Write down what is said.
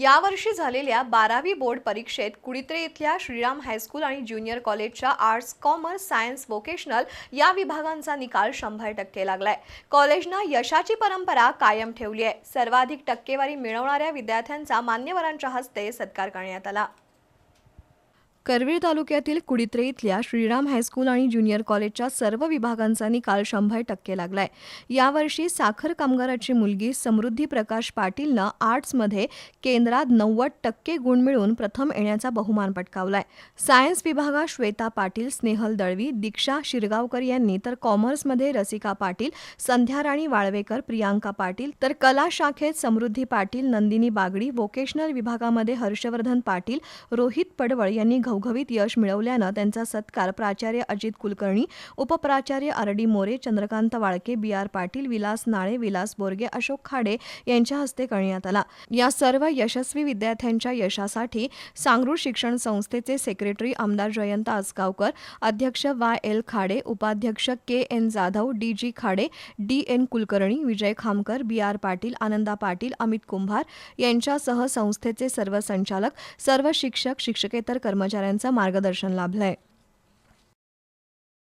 यावर्षी झालेल्या बारावी बोर्ड परीक्षेत कुडित्रे इथल्या श्रीराम हायस्कूल आणि ज्युनियर कॉलेजच्या आर्ट्स कॉमर्स सायन्स व्होकेशनल या विभागांचा निकाल शंभर टक्के लागलाय. कॉलेजनं यशाची परंपरा कायम ठेवली आहे. सर्वाधिक टक्केवारी मिळवणाऱ्या विद्यार्थ्यांचा मान्यवरांच्या हस्ते सत्कार करण्यात आला. करवीर तालुक्यातील कुडित्रे इथल्या श्रीराम हायस्कूल आणि ज्युनियर कॉलेजच्या सर्व विभागांचा निकाल शंभर टक्के लागलाय. यावर्षी साखर कामगाराची मुलगी समृद्धी प्रकाश पाटीलनं आर्ट्समध्ये केंद्रात नव्वद टक्के गुण मिळवून प्रथम येण्याचा बहुमान पटकावलाय. सायन्स विभागात श्वेता पाटील स्नेहल दळवी दीक्षा शिरगावकर यांनी तर कॉमर्समध्ये रसिका पाटील संध्याराणी वाळवेकर प्रियांका पाटील तर कला शाखेत समृद्धी पाटील नंदिनी बागडी व्होकेशनल विभागामध्ये हर्षवर्धन पाटील रोहित पडवळ यांनी घवघवीत यश मिळवल्यानं त्यांचा सत्कार प्राचार्य Ajit Kulkarni उपप्राचार्य R D More Chandrakant Walke B R Patil Vilas Nale Vilas Borge Ashok Khade यांच्या हस्ते करण्यात आला. या सर्व यशस्वी विद्यार्थ्यांच्या यशासाठी सांगरूळ शिक्षण संस्थेचे सेक्रेटरी आमदार जयंत आसगावकर अध्यक्ष वाय एल खाडे उपाध्यक्ष K N Jadhav D G Khade D N Kulkarni Vijay Khamkar B R Patil Ananda Patil Amit Kumbhar यांच्यासह संस्थेचे सर्व संचालक सर्व शिक्षक शिक्षकेतर कर्मचाऱ्यांचं मार्गदर्शन लाभलंय.